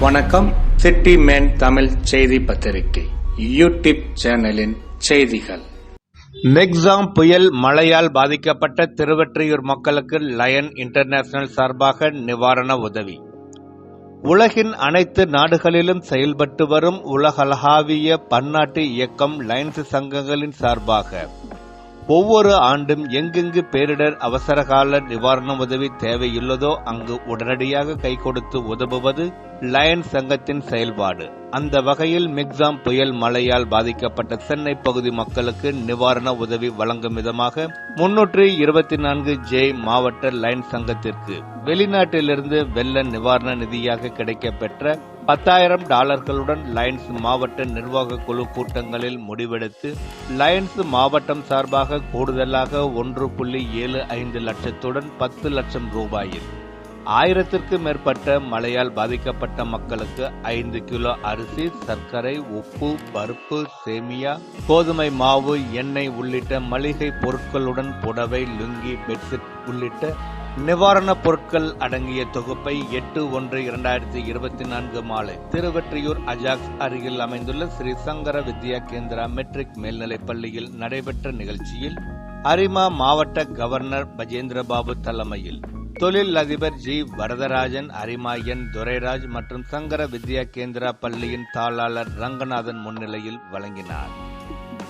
வணக்கம். City man Tamil செய்தி பத்திரிகை. யூடியூப் சேனலின் செய்திகள். நெக்ஸாம் புயல் மழையால் பாதிக்கப்பட்ட திருவெற்றியூர் மக்களுக்கு லயன் இன்டர்நேஷனல் சார்பாக நிவாரண உதவி. உலகின் அனைத்து நாடுகளிலும் செயல்பட்டு வரும் உலகளாவிய பன்னாட்டு இயக்கம் லயன்ஸ் சங்கங்களின் சார்பாக. ஒவ்வொரு ஆண்டும் எங்கெங்கு பேரிடர் அவசரகால நிவாரண உதவி தேவையுள்ளதோ அங்கு உடனடியாக கை கொடுத்து உதவுவது லயன் சங்கத்தின் செயல்பாடு. அந்த வகையில் மிக்ஸாம் புயல் மழையால் பாதிக்கப்பட்ட சென்னை பகுதி மக்களுக்கு நிவாரண உதவி வழங்கும் விதமாக முன்னூற்று இருபத்தி நான்கு ஜே மாவட்ட லயன் சங்கத்திற்கு வெளிநாட்டிலிருந்து வெள்ள நிவாரண நிதியாக கிடைக்கப்பெற்ற பத்தாயிரம் டாலர்களுடன் லயன்ஸ் மாவட்ட நிர்வாக குழு கூட்டங்களில் முடிவெடுத்து லயன்ஸ் மாவட்டம் சார்பாக கூடுதலாக ஒன்று புள்ளி ஏழு ஐந்து லட்சத்துடன் பத்து லட்சம் ரூபாயில் ஆயிரத்திற்கு மேற்பட்ட மழையால் பாதிக்கப்பட்ட மக்களுக்கு ஐந்து கிலோ அரிசி சர்க்கரை உப்பு பருப்பு சேமியா கோதுமை மாவு எண்ணெய் உள்ளிட்ட மளிகை பொருட்களுடன் புடவை லுங்கி பெட்ஷீட் உள்ளிட்ட நிவாரணப் பொருட்கள் அடங்கிய தொகுப்பை எட்டு ஒன்று இரண்டாயிரத்தி இருபத்தி நான்கு மாலை திருவெற்றியூர் அஜாக்ஸ் அருகில் அமைந்துள்ள ஸ்ரீ சங்கர வித்யா கேந்திரா மெட்ரிக் மேல்நிலைப் பள்ளியில் நடைபெற்ற நிகழ்ச்சியில் அரிமா மாவட்ட கவர்னர் பஜேந்திரபாபு தலைமையில் தொழில் அதிபர் ஜி வரதராஜன் அரிமாயன் துரைராஜ் மற்றும் சங்கர வித்யா கேந்திரா பள்ளியின் தாளாளர் ரங்கநாதன் முன்னிலையில் வழங்கினார்.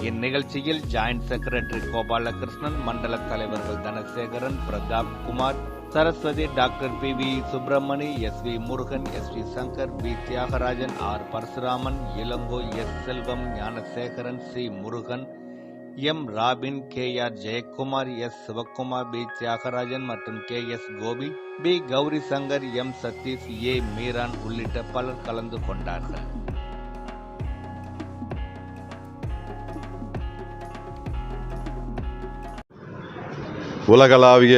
இந்நிகழ்ச்சியில் ஜாயிண்ட் செக்ரட்டரி கோபாலகிருஷ்ணன் மண்டல தலைவர்கள் Dhanasekaran Pratap Kumar Saraswathi doctor P V Subramani S V Murugan S V Shankar P Thiyagarajan R Parasuraman Ilango S Selvam Gnanasekaran C Murugan M Robin K R Jayakumar S Sivakumar P Thiyagarajan மற்றும் K S Gopi P Gowri Shankar M Sathish A Meeran உள்ளிட்ட பலர் கலந்து கொண்டார்கள். உலகளாவிய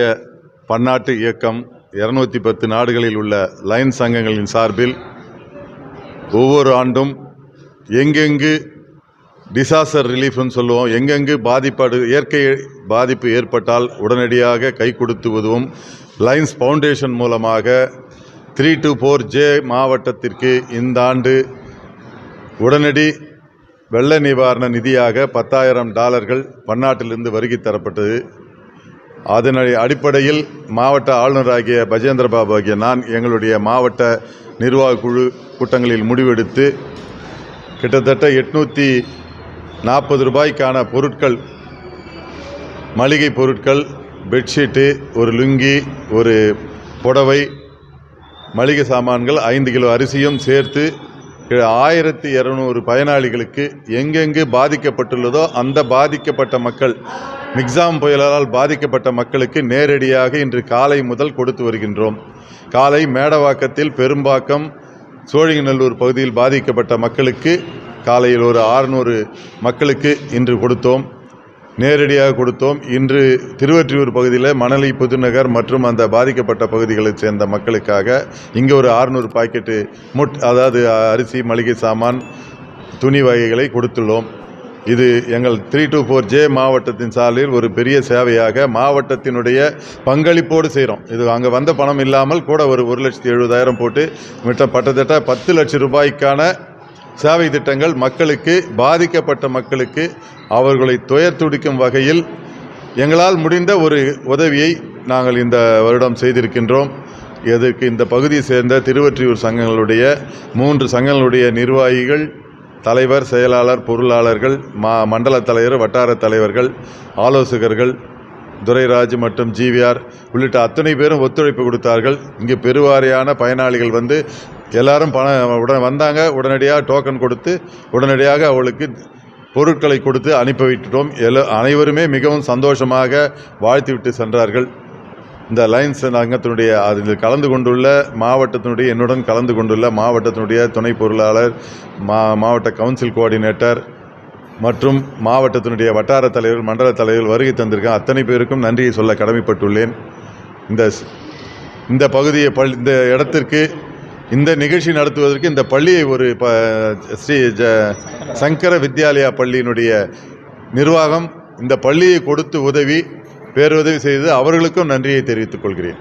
பன்னாட்டு இயக்கம் இருநூத்தி பத்து நாடுகளில் உள்ள லைன் சங்கங்களின் சார்பில் ஒவ்வொரு ஆண்டும் எங்கெங்கு டிசாஸ்டர் ரிலீஃப்னு சொல்லுவோம். எங்கெங்கு பாதிப்பாடு இயற்கை பாதிப்பு ஏற்பட்டால் உடனடியாக கை கொடுத்து உதவும் லைன்ஸ் ஃபவுண்டேஷன் மூலமாக த்ரீ டு ஃபோர் ஜே மாவட்டத்திற்கு இந்த ஆண்டு உடனடி வெள்ள நிவாரண நிதியாக பத்தாயிரம் டாலர்கள் பன்னாட்டிலிருந்து வருகை தரப்பட்டது. அதனுடைய அடிப்படையில் மாவட்ட ஆளுநராகிய பஜேந்திர பாபு ஆகிய நான் எங்களுடைய மாவட்ட நிர்வாக குழு கூட்டங்களில் முடிவெடுத்து கிட்டத்தட்ட எட்நூற்றி நாற்பது ரூபாய்க்கான பொருட்கள் மளிகை பொருட்கள் பெட்ஷீட்டு ஒரு லுங்கி ஒரு புடவை மளிகை சாமான்கள் ஐந்து கிலோ அரிசியும் சேர்த்து ஆயிரத்தி இரநூறு பயனாளிகளுக்கு எங்கெங்கு பாதிக்கப்பட்டுள்ளதோ அந்த பாதிக்கப்பட்ட மக்கள் மிக்ஸாம் புயலால் பாதிக்கப்பட்ட மக்களுக்கு நேரடியாக இன்று காலை முதல் கொடுத்து வருகின்றோம். காலை மேடவாக்கத்தில் பெரும்பாக்கம் சோழிங்கநல்லூர் பகுதியில் பாதிக்கப்பட்ட மக்களுக்கு காலையில் ஒரு ஆறுநூறு மக்களுக்கு இன்று கொடுத்தோம். நேரடியாக கொடுத்தோம். இன்று திருவற்றியூர் பகுதியில் மணலி புதுநகர் மற்றும் அந்த பாதிக்கப்பட்ட பகுதிகளைச் சேர்ந்த மக்களுக்காக இங்கே ஒரு ஆறுநூறு பாக்கெட்டு முட் அதாவது அரிசி மளிகை சாமான் துணி வகைகளை கொடுத்துள்ளோம். இது எங்கள் த்ரீ டூ ஃபோர் ஜே மாவட்டத்தின் சாலையில் ஒரு பெரிய சேவையாக மாவட்டத்தினுடைய பங்களிப்போடு செய்கிறோம் இது அங்கே வந்த பணம் இல்லாமல் கூட ஒரு ஒரு லட்சத்தி எழுபதாயிரம் போட்டு மிட்ட பட்டத்தட்ட பத்து லட்சம் ரூபாய்க்கான சேவை திட்டங்கள் மக்களுக்கு பாதிக்கப்பட்ட மக்களுக்கு அவர்களை துயர் துடிக்கும் வகையில் எங்களால் முடிந்த ஒரு உதவியை நாங்கள் இந்த வருடம் செய்திருக்கின்றோம். இதற்கு இந்த பகுதியை சேர்ந்த திருவற்றியூர் சங்கங்களுடைய மூன்று சங்கங்களுடைய நிர்வாகிகள் தலைவர் செயலாளர் பொருளாளர்கள் மா மண்டல தலைவர் வட்டார தலைவர்கள் ஆலோசகர்கள் துரைராஜ் மற்றும் ஜிவிஆர் உள்ளிட்ட அத்தனை பேரும் ஒத்துழைப்பு கொடுத்தார்கள். இங்கு பெருவாரியான பயனாளிகள் வந்து எல்லாரும் பணம் உடனே வந்தாங்க. உடனடியாக டோக்கன் கொடுத்து உடனடியாக அவளுக்கு பொருட்களை கொடுத்து அனுப்பி விட்டுட்டோம் எல்லா அனைவருமே மிகவும் சந்தோஷமாக வாழ்த்துவிட்டு சென்றார்கள். இந்த லைன்ஸ் அங்கத்தினுடைய அதில் கலந்து கொண்டுள்ள மாவட்டத்தினுடைய என்னுடன் கலந்து கொண்டுள்ள மாவட்டத்தினுடைய துணை பொருளாளர் மா மாவட்ட கவுன்சில் கோஆர்டினேட்டர் மற்றும் மாவட்டத்தினுடைய வட்டார தலைவர் மண்டல தலைவர் வருகை தந்திருக்கேன் அத்தனை பேருக்கும் நன்றியை சொல்ல கடமைப்பட்டுள்ளேன். இந்த ஸ்- இந்த பகுதியை பள் இந்த இடத்திற்கு இந்த நிகழ்ச்சி நடத்துவதற்கு இந்த பள்ளியை ஒரு ப ஸ்ரீ ஜ சங்கர வித்யாலயா பள்ளியினுடைய நிர்வாகம் இந்த பள்ளியை கொடுத்து உதவி பேருதவி செய்து அவர்களுக்கும் நன்றியை தெரிவித்துக் கொள்கிறேன்.